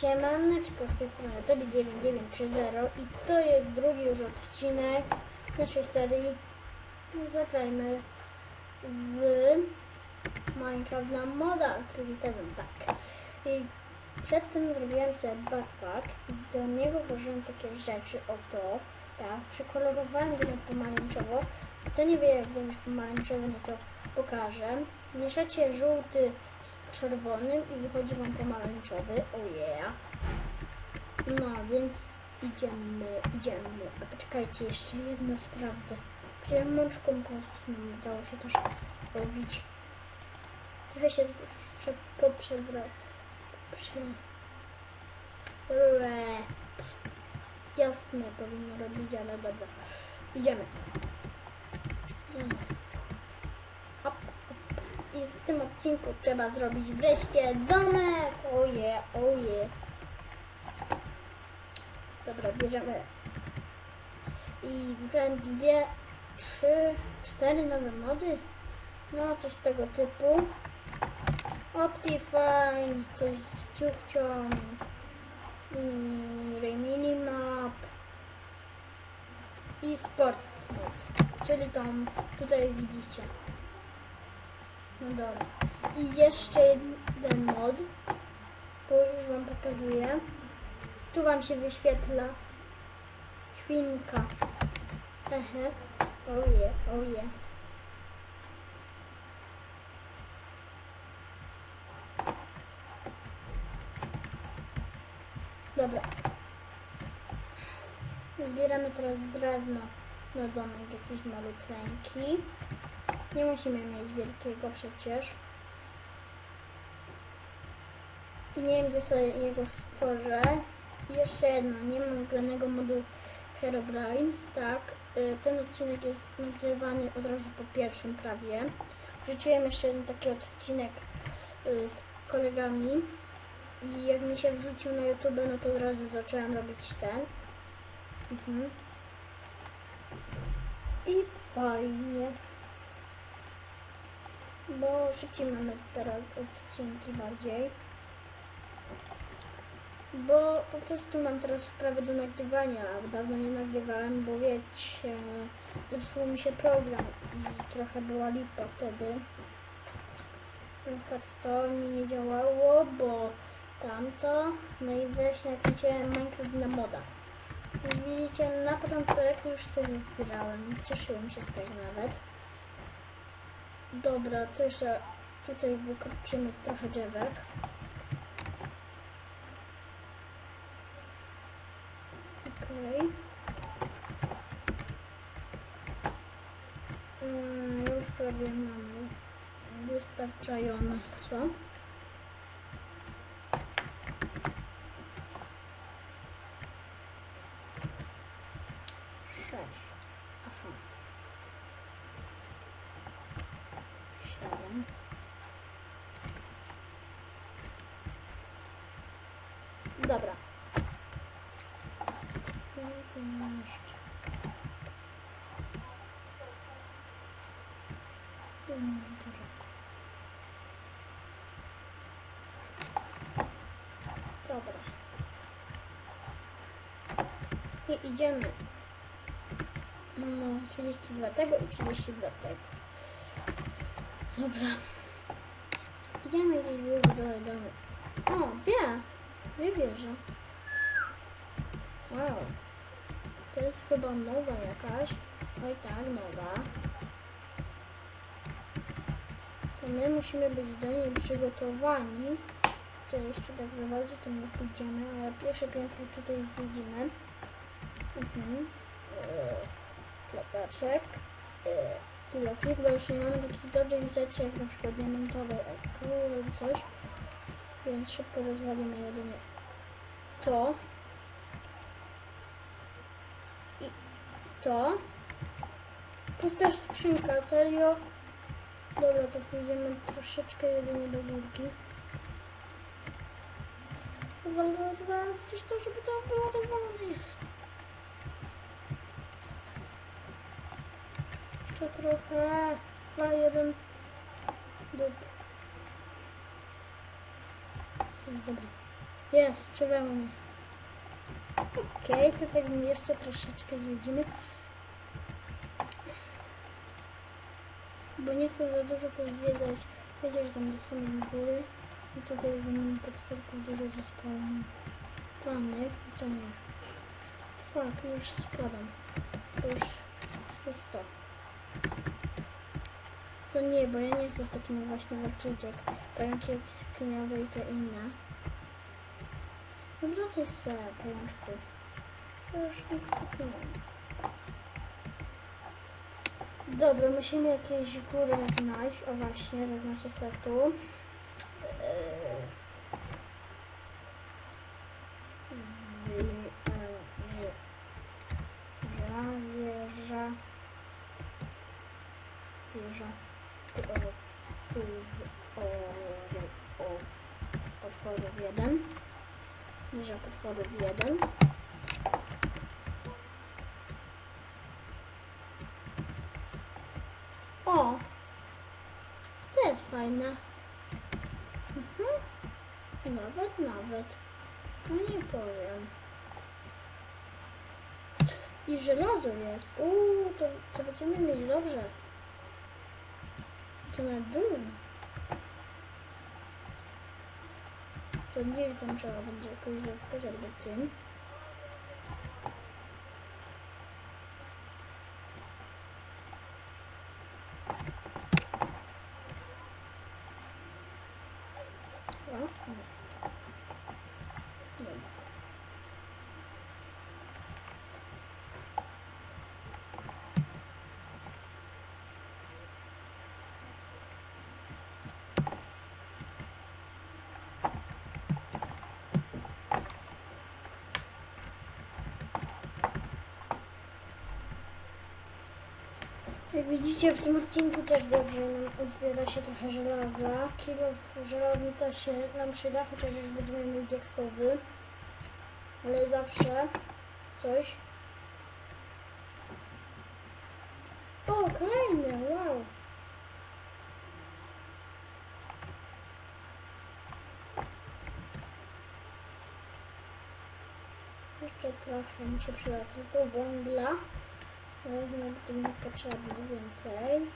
Siemaneczko, z tej strony Tobi9930 i to jest drugi już odcinek naszej serii Zagrajmy w Minecraft na moda, drugi sezon, tak. I przed tym zrobiłem sobie backpack i do niego włożyłem takie rzeczy, oto, tak, przekolorowałem go na pomarańczowo. Kto nie wie jak zrobić pomarańczowy, no to pokażę. Mieszacie żółty z czerwonym i wychodzi wam pomarańczowy. Oh yeah. No, więc idziemy, idziemy. A poczekajcie, jeszcze jedno sprawdzę. Przemączką kostną udało się też robić. Trochę się prze, poprzewra... Prze... Jasne powinno robić, ale dobra. Idziemy. Mm. I w tym odcinku trzeba zrobić wreszcie domek. Oje, oje. Dobra, bierzemy. I wybrałem dwie, trzy, cztery nowe mody. No, coś z tego typu. Optifine, coś z ciuchcią. I Remini Map. I Sports Mods, czyli tą tutaj widzicie. No dobra. I jeszcze jeden mod, bo już Wam pokazuję. Tu Wam się wyświetla świnka. Ehe. Oje, oje. Dobra. Zbieramy teraz drewno na domek jakiś malutki. Nie musimy mieć wielkiego przecież. Nie wiem, gdzie sobie jego stworzę. I jeszcze jedno, nie mam granego modu Herobrine. Tak, y, ten odcinek jest nagrywany od razu po pierwszym prawie. Wrzuciłem jeszcze jeden taki odcinek y, z kolegami. I jak mi się wrzucił na YouTube, no to od razu zacząłem robić ten. Mhm. I fajnie. Bo szybciej mamy teraz odcinki bardziej. Bo po prostu mam teraz wprawę do nagrywania, a dawno nie nagrywałem, bo wiecie, zepsuł mi się program i trochę była lipa wtedy. Na przykład to mi nie działało, bo tamto, no i wreszcie nakręciłem Minecraft na modach. Jak widzicie, na początek już coś zbierałem, cieszyłem się z tego nawet. Dobra, to jeszcze tutaj wykroczymy trochę drzewek. Okej. Mm, już prawie mamy wystarczająco. Dobra. I idziemy. No, 32 tego i 32 tego. Dobra. Idziemy gdzieś wybudować domy. O, dwie. Dwie wieże. Wow. To jest chyba nowa jakaś. Oj tak, nowa. My musimy być do niej przygotowani. To jeszcze tak za bardzo to nie pójdziemy, ale pierwsze piętro tutaj zwiedzimy. Mhm. Eee, Plecaczek. Kilofik, bo już nie mamy takich dobrych rzeczy jak na przykład diamentowe eku lub coś. Więc szybko rozwalimy jedynie to. I to. Plus też skrzynka, serio. Dobra, to pójdziemy troszeczkę jedynie do górki. Rozwalę, rozwalę, chociaż to, żeby to było rozwalone jest. Jeszcze trochę. A jeden. Dobra. Dobra. Jest, mnie. Okej, to tak jeszcze troszeczkę zwiedzimy. Bo nie chcę za dużo to zwiedzać. Wiecie, że tam do samej góry. I tutaj mam potworków dużo zespanych. Panych, to nie. Fuck, już spadam. To już jest to. To nie, bo ja nie chcę z takimi właśnie walczyć jak pająki skiniowe i te inne. No wracaj se, pajączku. To już nie ma. Dobra, musimy jakieś góry znaleźć. O właśnie, zaznaczę sobie tu. Wieża. Wieża. Tu, o, o, potworów jeden. Wieża potworów jeden. O! To jest fajne. Mhm. Nawet, nawet. No nie powiem. I żelazo jest. Uuu, to, to będziemy mieć dobrze. To na dużo. To nie wiem, tam trzeba będzie jakoś zatkać albo tym. O, o. Dobra. Jak widzicie w tym odcinku też dobrze nam odbiera się trochę żelaza. Kilo żelazny też się nam przyda, chociaż już będziemy mieli diaksowy. Ale zawsze coś. O, kolejny, wow. Jeszcze trochę mi się przyda tylko węgla. Węgla będzie mi potrzebne więcej.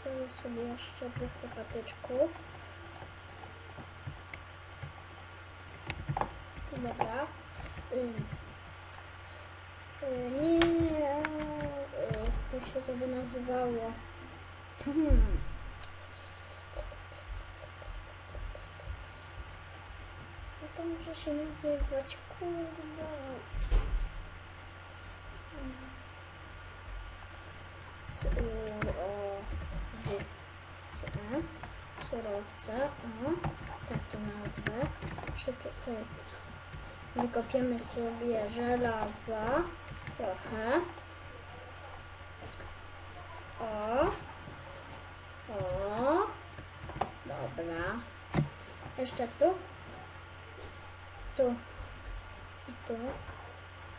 Stawię sobie jeszcze trochę patyczków. Dobra. Ym. Y, Nie, jak się to by nazywało? Hmm. No to może się nazywać, kurwa. C, U, O, W, C, surowce, o, tak to nazwę. Jeszcze tutaj wykopiemy sobie żelaza, trochę. O, o, dobra. Jeszcze tu, tu, i tu,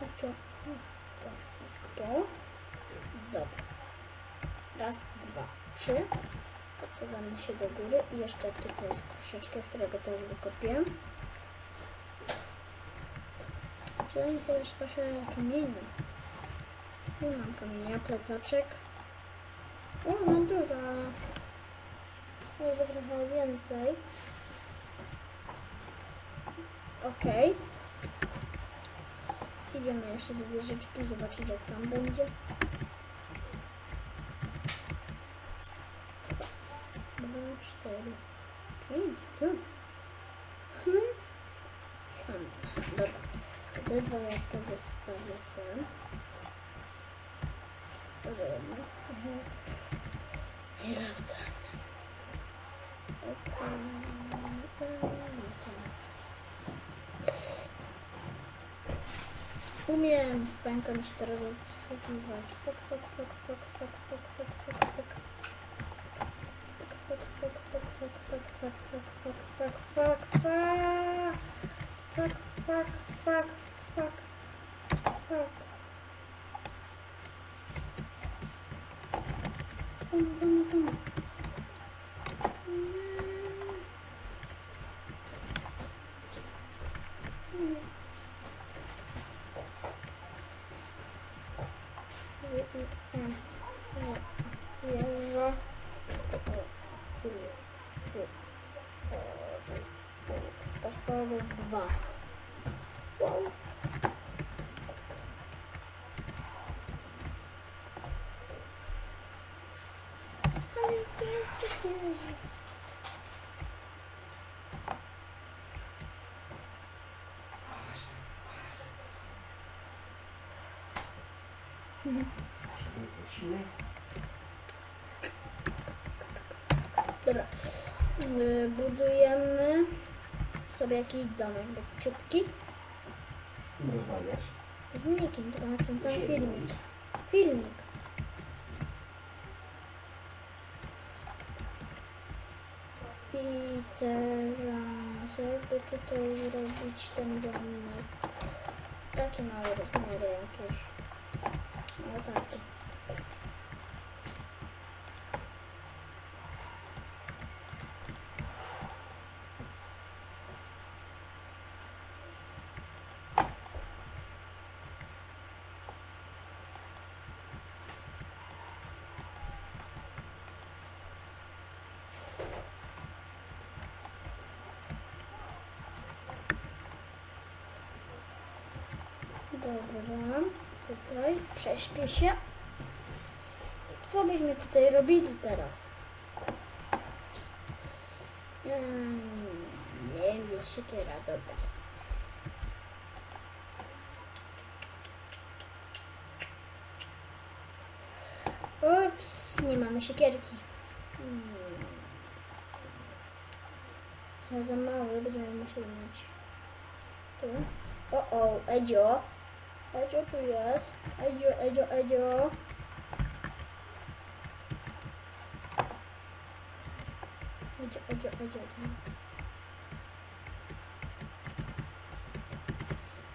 i tu, i tu, i tu. Dobra. Raz, dwa, trzy. Podsadzamy się do góry i jeszcze tutaj jest troszeczkę, którego też wykopię. Chciałem też trochę kamienia. Nie mam kamienia, plecaczek. O, no dużo, może trochę więcej. Okej. Idziemy jeszcze do wieżyczki, zobaczyć jak tam będzie. Dwa, pięć, co? Hmm. Dobra. Te dwa jabłka zostawię sobie. Dobra. I wracamy. Umiem z pęką się teraz obsługiwać. Fok, fok, fok, fok, fok, fok, fok, fok, fok. Boom, boom, boom. Level 2. Wow. Ale tu wierzę. Odcinek. Dobra. Y, Budujemy sobie jakiś domek ciutki. Z kim rozmawiasz? Z nikim, tylko nakręcam Siebie filmik. mówisz. Filmik. I teraz jakby tutaj zrobić ten domek. Takie małe rozmiary jakieś. O takie. Dobra, tutaj prześpię się. Co byśmy tutaj robili teraz? Mm, nie wiem, gdzie siekiera, dobra. Ups, nie mamy siekierki. Hmm. Za mały, będziemy musieli mieć tu. O, o, Edzio. Edzio tu jest. Edzio, Edzio, Edzio. Edzio, Edzio, Edzio.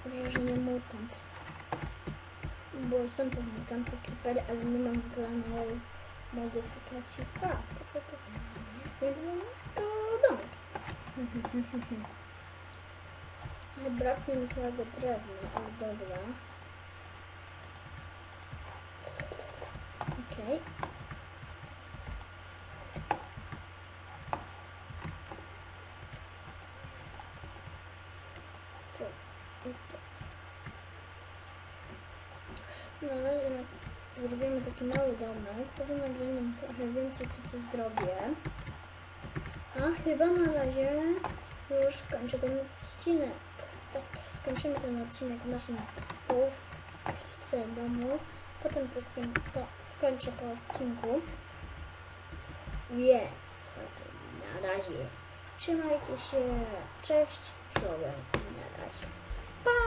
Dobrze, że nie mutant. Bo są to mutanty creepery, ale nie mam wybranej modyfikacji fa. Po co to? Wygląda to domek. Ale braknie mi całego drewna, ale dobra. Okej. Tu. Na razie zrobimy taki mały domek. Poza nagraniem trochę więcej tutaj zrobię. A chyba na razie już kończę ten odcinek. Tak, skończymy ten odcinek w naszym połówce domu. Potem to, skoń, to skończę po odcinku. Więc na razie trzymajcie się. Cześć, czołem. Na razie. Pa!